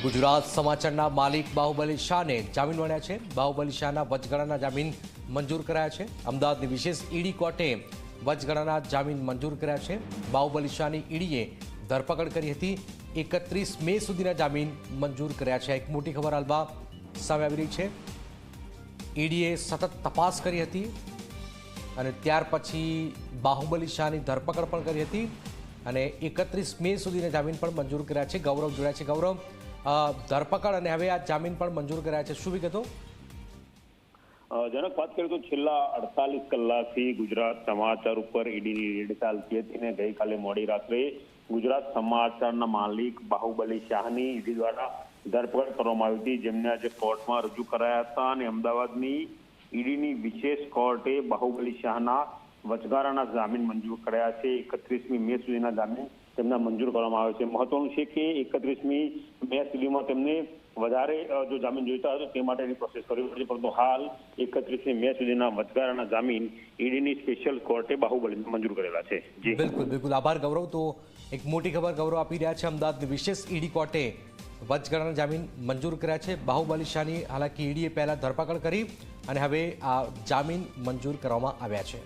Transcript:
ગુજરાત સમાચારના માલિક બાહુબલી શાહને જામીન મળ્યા છે. બાહુબલી શાહના વચગાળાના જામીન મંજૂર કરાયા છે. અમદાવાદની વિશેષ ઈડી કોર્ટે વચગાળાના જામીન મંજૂર કર્યા છે. બાહુબલી શાહની ઈડીએ ધરપકડ કરી હતી. એકત્રીસ મે સુધીના જામીન મંજૂર કર્યા છે. એક મોટી ખબર હાલમાં સામે આવી રહી છે. ઈડીએ સતત તપાસ કરી હતી અને ત્યાર પછી બાહુબલી શાહની ધરપકડ પણ કરી હતી અને એકત્રીસ મે સુધીના જામીન પણ મંજૂર કર્યા છે. ગૌરવ જોડાયા છે. ગૌરવ ધરપકડ અને હવે આ જામીન પણ મંજૂર કર્યા છે. શું વિગતો? જનક, વાત કરીએ તો છેલ્લા અડતાલીસ કલાકથી ગુજરાત સમાચાર ઉપર ઈડીની રેડ ચાલતી હતી અને ગઈકાલે મોડી રાત્રે ગુજરાત સમાચારના માલિક બાહુબલી શાહની ઈડી દ્વારા ધરપકડ કરવામાં આવી હતી. જેમને આજે કોર્ટમાં રજૂ કરાયા હતા અને અમદાવાદની ઈડીની વિશેષ કોર્ટે બાહુબલી શાહના વચગાળાના જામીન મંજૂર કર્યા છે. એકત્રીસમી મે સુધીના જામીન તેમના મંજૂર કરવામાં આવે છે. મહત્વનું છે કે એકત્રીસમી મે સુધીમાં તેમને વધારે જો જામીન જોઈતા હતો તે માટેની પ્રોસેસ કરવી પડશે. પરંતુ હાલ એકત્રીસમી મે સુધીના વધગારાના જામીન ઈડીની સ્પેશિયલ કોર્ટે બાહુબલીને મંજૂર કરેલા છે. બિલકુલ બિલકુલ. આભાર, ગૌરવ. તો એક મોટી ખબર ગૌરવ આપી રહ્યા છે અમદાવાદની વિશેષ ઈડી કોર્ટે વચગાળાના જામીન મંજૂર કર્યા છે. બાહુબલી શાહની, હાલાકી ઈડીએ પહેલાં ધરપકડ કરી અને હવે આ જામીન મંજૂર કરવામાં આવ્યા છે.